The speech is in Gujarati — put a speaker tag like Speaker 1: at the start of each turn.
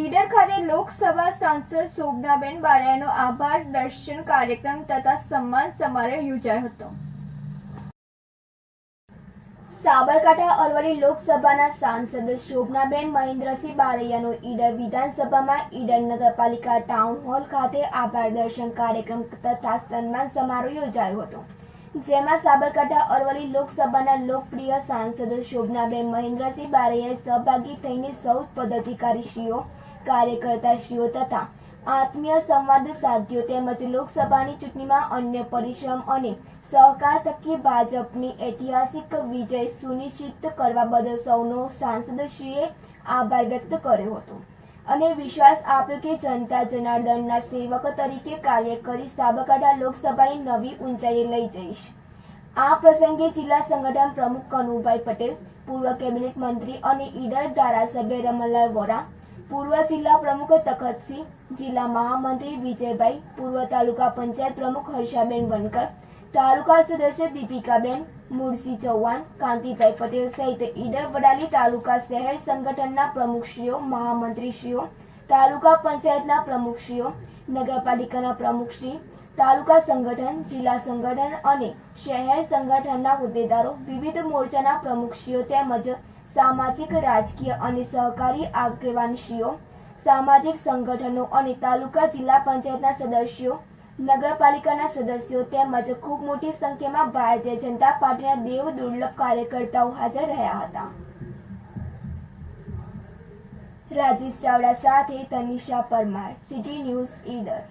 Speaker 1: ઈડર ખાતે લોકસભા સાંસદ શોભનાબેન બારૈયાનો આભાર દર્શન કાર્યક્રમ તથા સન્માન સમારોહ યોજાયો હતો. સાબરકાંઠા અરવલ્લી લોકસભાના સાંસદ શોભનાબેન મહેન્દ્રસિંહ બારૈયાનો ઈડર વિધાનસભામાં ઈડર નગરપાલિકા ટાઉન હોલ ખાતે આભાર દર્શન કાર્યક્રમ તથા સન્માન સમારોહ યોજાયો હતો. જેમાં સાબરકાંઠા અરવલ્લી લોકસભાના લોકપ્રિય સાંસદ શોભનાબેન મહેન્દ્રસિંહ બારૈયાએ સહભાગી થઈને સૌ પદાધિકારીશ્રીઓ કાર્યકર્તાશ્રીઓ તથા આત્મીય સંવાદ સાધ્યો તેમજ લોકસભાની ચૂંટણીમાં અન્ય પરિશ્રમ અને સહકાર થકી ભાજપની ઐતિહાસિક વિજય સુનિશ્ચિત કરવા બદલ સૌનો સાંસદશ્રીએ આભાર વ્યક્ત કર્યો હતો. અને વિશ્વાસ આપ્યો કે જનતા જનાર્દનના સેવક તરીકે કાર્ય કરી સાબરકાંઠા લોકસભાની નવી ઊંચાઈએ લઈ જઈશ. આ પ્રસંગે જિલ્લા સંગઠન પ્રમુખ કનુભાઈ પટેલ, પૂર્વ કેબિનેટ મંત્રી અને ઈડર ધારાસભ્ય રમણલાલ વોરા પૂર્વ જિલ્લા પ્રમુખ તખતસિંહ, જિલ્લા મહામંત્રી વિજયભાઈ, પૂર્વ તાલુકા પંચાયત પ્રમુખ હર્ષાબેન વનકર તાલુકા સદસ્ય દીપિકાબેન મુરસી ચૌહાણ, કાંતિભાઈ પટેલ સહિત ઈડર વડાલી તાલુકા શહેર સંગઠનના પ્રમુખશ્રીઓ, મહામંત્રીશ્રીઓ, તાલુકા પંચાયતના પ્રમુખશ્રીઓ, નગરપાલિકાના પ્રમુખશ્રી, તાલુકા સંગઠન, જિલ્લા સંગઠન અને શહેર સંગઠનના હોદ્દેદારો, વિવિધ મોરચાના પ્રમુખશ્રીઓ તેમજ સામાજિક, રાજકીય અને સહકારી આગેવાનશ્રીઓ, સામાજિક સંગઠનો અને તાલુકા જિલ્લા પંચાયતના સદસ્યો, નગરપાલિકાના સદસ્યો તેમજ ખૂબ મોટી સંખ્યામાં ભારતીય જનતા પાર્ટીના દેવ દુર્લભ કાર્યકર્તાઓ હાજર રહ્યા હતા. રાજેશ ચાવડા સાથે તનિષા પરમાર, સિટી ન્યૂઝ ઈડર.